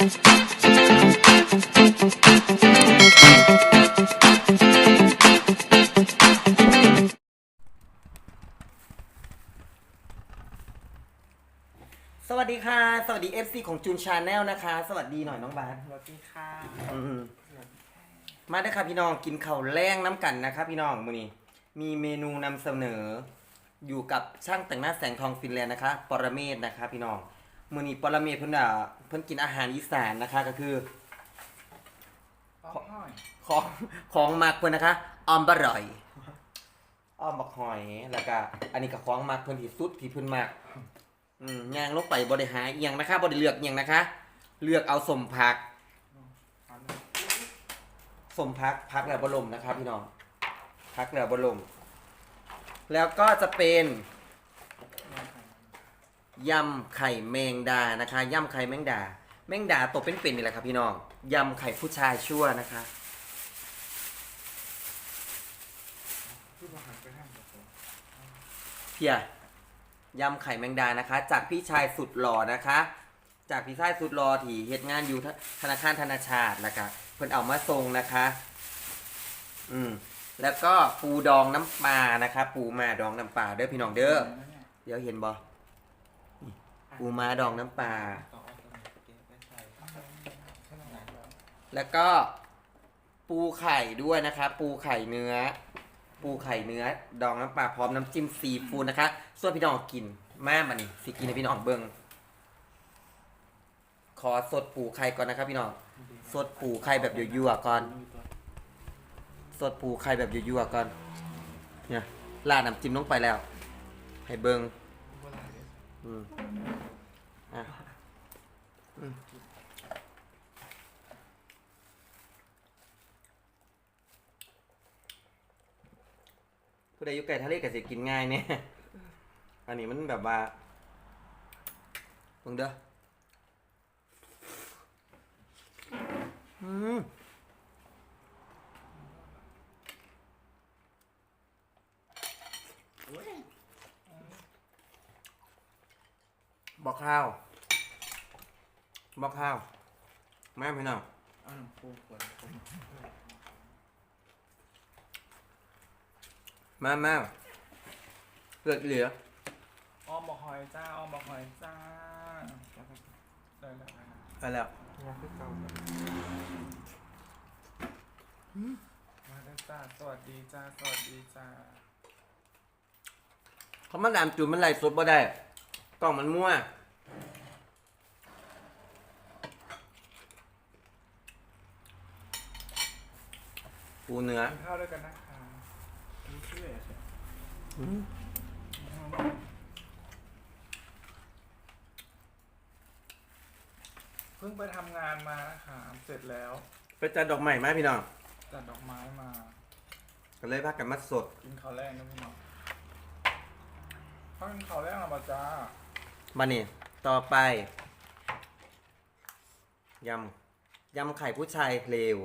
สวัสดีค่ะ สวัสดี FC ของจูนชาแนลนะคะ สวัสดีหน่อยน้องบาสสวัสดีค่ะ อืมมาได้อค่ะพี่น้องกินข้าวแรงน้ำกันนะครับพี่น้องมื้อนี้มีเมนูนำเสนอ อยู่กับช่างแต่งหน้าแสงทองฟินแลนด์นะคะ ปรเมศนะคะ พี่น้อง มื้อนี้ปรเมศเพิ่นอะเพิ่นกินอาหารอีสานนะคะ ก็คือป้องห้อยของของมากเพิ่นนะคะออมบะร่อยออมบักหอยแล้วก็อันนี้ก็ของมากเพิ่นที่สุดที่เพิ่นมากอืมย่างลงไปบ่ได้หาอีหยังนะคะบ่ได้เลือกอีหยังนะคะ เลือกเอาสมผัก เอาเลยสมพักพักแล้วบรมนะครับพี่น้องพักแล้วบรมแล้วก็จะเป็น ยำไข่แมงดานะคะยำไข่แมงดา แมงดาตกเป็นๆนี่แหละครับพี่น้องยำไข่ผู้ชายชั่วนะคะพูดมาหันไปทางกับผมเพียยำไข่แมงดานะคะ จากพี่ชายสุดหล่อนะคะ จากพี่ชายสุดหล่อที่เฮ็ดงานอยู่ธนาคารธนาชาตินะคะเพิ่นเอามาส่งนะคะ อืมแล้วก็ปูดองน้ำปลานะคะ ปูมาดองน้ำปลาเด้อพี่น้องเด้อเดี๋ยวเห็นบ่ ปูม้าดองน้ำปลา แล้วก็ปูไข่ด้วยนะคะ ปูไข่เนื้อ ปูไข่เนื้อ ดองน้ำปลาพร้อมน้ำจิ้มซีฟู้ดนะคะ ส่วนพี่น้องกินมามานี่สิกินให้พี่น้องเบิ่งขอสดปูไข่ก่อนนะครับพี่น้อง สดปูไข่แบบยั่วๆก่อน สดปูไข่แบบยั่วๆก่อน เนี่ยราดน้ำจิ้มลงไปแล้ว ให้เบิ่งอืม อะอืมผู้ใดอยู่ไก่ทะเลก็สิกินง่ายเนี่ย อันนี้มันแบบว่าเบิ่งเด้ออืม บอกข้าวบอกข้าวแม่พี่น้องเอาหนังปูขวดผมมามาเหลือเหลืออ้อมบอกหอยจ้าอ้อมบอกหอยจ้าได้แล้วไปแล้วมาขึ้นเก่ามาได้จ้าสวัสดีจ้าสวัสดีจ้าเขามาดามจุดมันไหลสดบ่ได้ กล่องมันมั่ว ปูเนื้อกินข้าวด้วยกันนะคะนี่ชื่ออะไรใช่อืมเพิ่งไปทำงานมานะคะเสร็จแล้วไปจัดดอกใหม่ไหมพี่น้อง จัดดอกไม้มา ก็เลยพักกันมาสด กินข้าวแรกนะพี่น้องข้าวกินข้าวแรกหรอปะจ้า มานี่ต่อไปยำยำไข่ผู้ชายเลว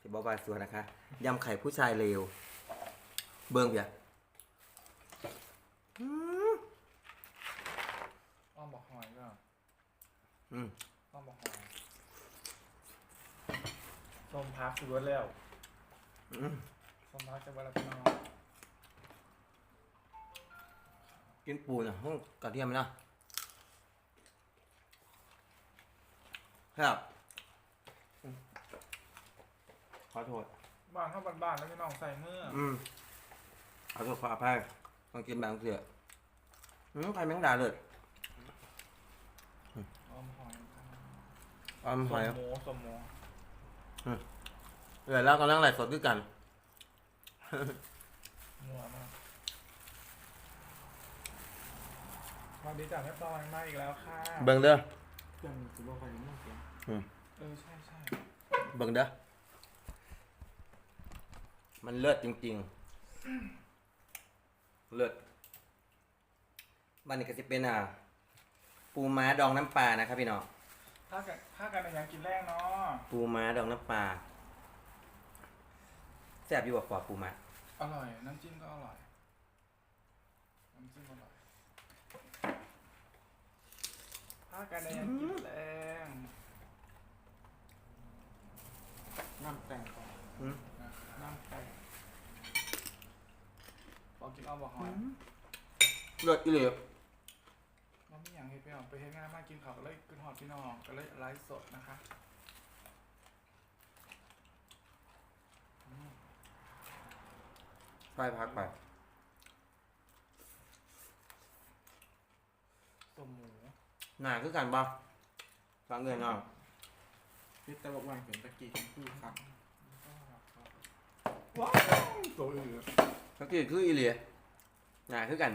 สิบอกว่าสัวนะคะยำไข่ผู้ชายเลวเบิ้งเพียอ้อมบอกหอยก็อืมอ้อมบอกหอยส้มพักคือว่าแล้วอืมส้มพักจะวันละพี่น้องกินปูนะห้องกระเทียมไหมเนาะ ครับอืมขอโทษ บ้านเข้าบ้านๆแล้วพี่น้องใส่เมื่ออืมขอโทษขออภัยต้องกินแบบเสียอืมใครแมงดาเลยอ้อมหอยจ้าออมหอยสมหมูสมหมูเดี๋ยวเรากำลังไล่สดด้วยกัน นัวมากสวัสดีจ้าแม่ปอยมาอีกแล้วค่ะเบิ่งเด้อ เพื่อนคือว่าใครมั่วเสียง อืม เออใช่ใช่เบิ่งเด้อ มันเลิศจริง ๆ เลิศมันนี่ก็จะเป็นอ่าปูม้าดองน้ำปลานะครับพี่น้อง ถ้ากันถ้ากันในยังกินแรกเนาะปูม้าดองน้ำปลาแซ่บอยู่กว่าปูม้าอร่อยน้ำจิ้มก็อร่อยน้ำจิ้มอร่อยถ้ากันในยังกินแรง อืม น้ำไก่ บอกกินอ้อมบอกหอยเลือดอีเหลือน้องไม่อยากให้ไปออกไปเฮ็ดงานมากินข้าวก็เลยกินหอดพี่น้องก็เลยไลฟ์สดนะคะอืมไปพักไปต้มหมูหนาคือกันปะฟังเงินเนาะพี่ตะบอกว่าเห็นตะกี้ทั้งคู่ครับว้าวตัวอื่นสังเกตคืออีเหลีย หนาคือกัน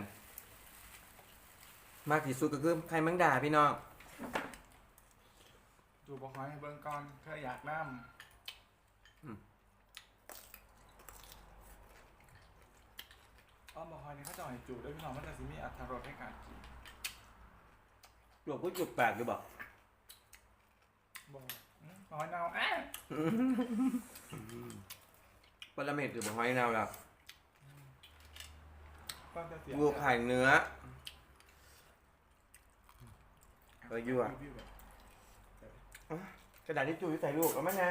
มากที่สุดก็คือไข่แมงดาพี่น้องดูบอกหอยให้เบิ่งก่อนเธออยากน้อืมำอ้อมบอกหอยนี่เขาจะเอาให้จูด้วยพี่น้องมันจะสิมีอัตรรสให้การกินหลวงพ่อจุดแปดหรือเปล่าบอกอืมหอยเน่าอะ ปรเมตหรือบ่หอยนาวล่ะ ก็จะเสียวัวไข่เนื้อ เออยั่วพี่แบบกระดาษที่จุยใส่ลูกเอาไหมนะ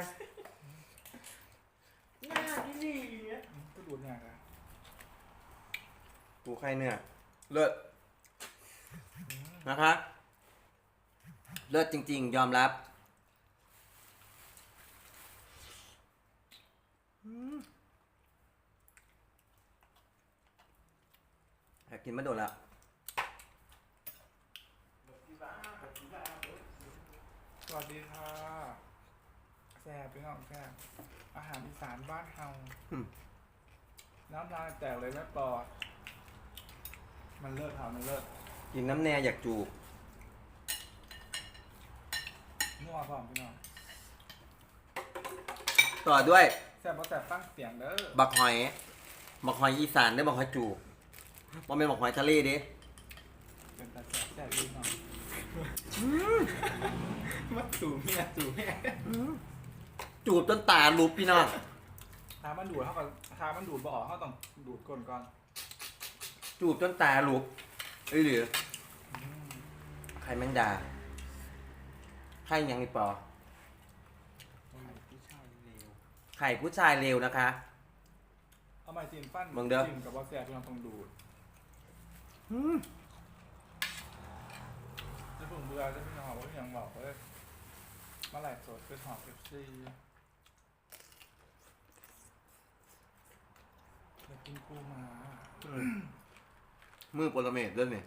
หน้าที่นี่อืมก็ดูดเนี่ยนะปูไข่เนื้อ เลิศนะคะ เลิศจริง ๆ ยอมรับอย กกินมาโดนละสวัสดีค่ะแซ่บพี่น้องแซ่บอาหารอีสานบ้านเฮาอืม น้ำลายแตกเลยแม่ปอดมันเลิศค่ะมันเลิศกินน้ำแน่อยากจูบนัวพร้อมพี่น้องต่อด้วย แซ่บบ่แซ่บฟังเสียงเด้อบักหอย บักหอยอีสานได้บักหอยจูบ มันเป็นบักหอยทะเลเดิเป็นตาแซ่บแซ่บพี่น้องมาสู่เมียสู่แม่จูบจนตาลุบพี่น้องถ้ามันดูดเท่ากับถ้ามันดูดบ่ออกเขาต้องดูดก้นก่อนจูบจนตาลุบเอ้ยหรืออืมไข่แมงดาไข่ยังนี่ปอผู้ชายเลวไข่ผู้ชายเร็วนะคะ เอาไม้จิ้มฟันมึงเด้อ จิ้มกับบ่แซ่บพี่น้องต้องดูด จะเพิ่งเบื่อจะพี่น้องว่าพี่ยังบอกเลยเมื่อไหร่สดเป็นหอบเอฟซีอยากกินปูมามือปรเมตด้วยนี่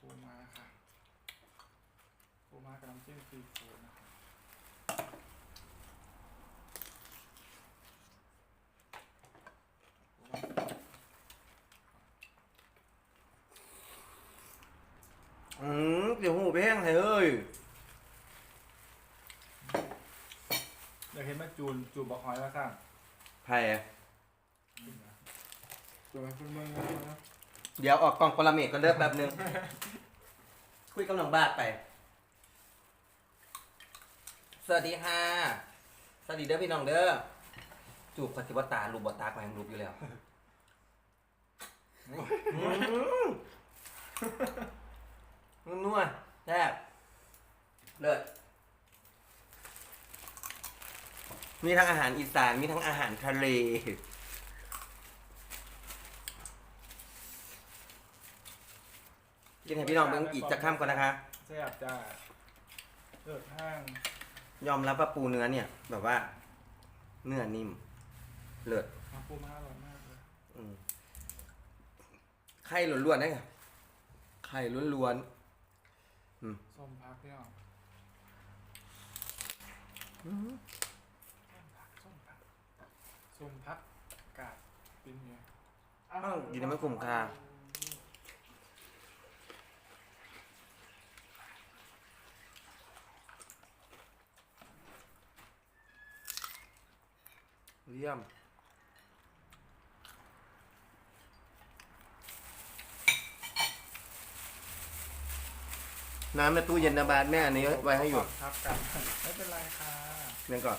ปูมาค่ะปูมากับน้ำจิ้มซีฟู้ด นะคะอืมเดี๋ยวหูไปแห้งให้เอ้ยเดี๋ยวเห็นแม่จูนจูนบอกหอยแล้วค่ะไผ่ตัวเป็นเมืองนะเดี๋ยวออกกล่องปรเมตก็เลิกแป๊บนึง คุยกับน้องบาทไป สวัสดีค่ะ สวัสดีเด้อพี่น้องเด้อ จูบปฏิวัตาลูบบตาไปยังรูปอยู่แล้วอืม นัวแซ่บเลิศมีทั้งอาหารอีสาน มีทั้งอาหารทะเล กินให้พี่น้องเบิ่งอีกจะข้ามก่อนนะคะ แซ่บจ้าเลิศห้างยอมรับว่าปูเนื้อเนี่ย แบบว่า เนื้อนิ่ม เลิศน้ำปูมาอร่อยมากเลยอืมไข่ล้วนๆได้ค่ะไข่ล้วน ส้มพักพี่น้องๆอืมส้มพักส้มพักส้มพักกาดปิ้นเนี่ยอ้าวดีนะไม่คุ้มค่าเยี่ยม น้ำในตู้เย็นนะบาทแม่อันนี้ไว้ให้อยู่พักกันไม่เป็นไรค่ะเมื่อก่อน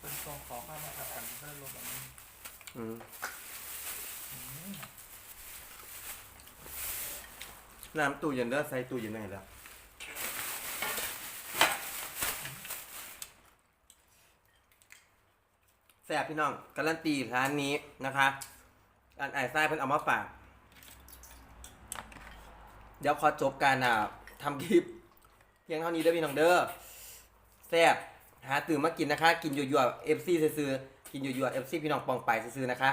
เป็นทรงขอข้าวมาพักกันเพื่อนรวมแบบนี้อืมอืมน้ำตู้เย็นเด้อใส่ตู้เย็นได้แล้วแซ่บพี่น้องการันตีร้านนี้นะคะอันไอ้ไส้เพิ่นเอามาฝาก เดี๋ยวขอจบการอ่า ทำคลิปเพียงเท่านี้เด้อพี่น้องเด้อแซ่บหาตื่นมากินนะคะ กินยั่วๆเอฟซีซื้อๆกินยั่วๆเอฟซีพี่น้องปองไปซื้อๆนะคะ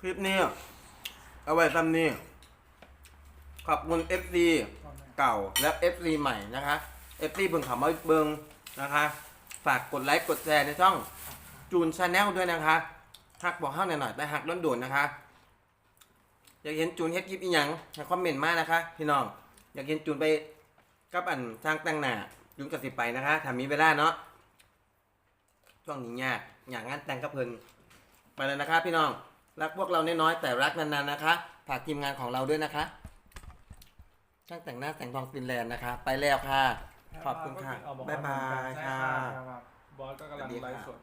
คลิปนี้เอาไว้ซ้ำนี้ขอบคุณ FC เก่าและ FC ใหม่นะคะ FC เบิ่งขามาเบิ่งนะคะ ฝากกดไลค์กดแชร์ในช่องจูนชาแนลด้วยนะคะ หักบอกเข้าหน่อยๆแต่หักล้นโดนนะคะ อยากเห็นจูนเฮ็ดคลิปอีหยังให้คอมเมนต์มานะคะ พี่น้อง อยากเห็นจูนไปกับอันสร้างแต่งหน้าจูนกสิไปนะคะถ้ามีเวลาเนาะช่วงนี้ยากอยากงานแต่งกับเพิ่นไปเลยนะคะ พี่น้องรักพวกเราน้อยๆแต่รักนานๆนะคะฝากทีมงานของเราด้วยนะคะช่างแต่งหน้าแสงทองฟินแลนด์นะคะ ไปแล้วค่ะ ขอบคุณค่ะเอมบ๊ายบายใช่ค่ะ บอสก็กำลังไลฟ์สด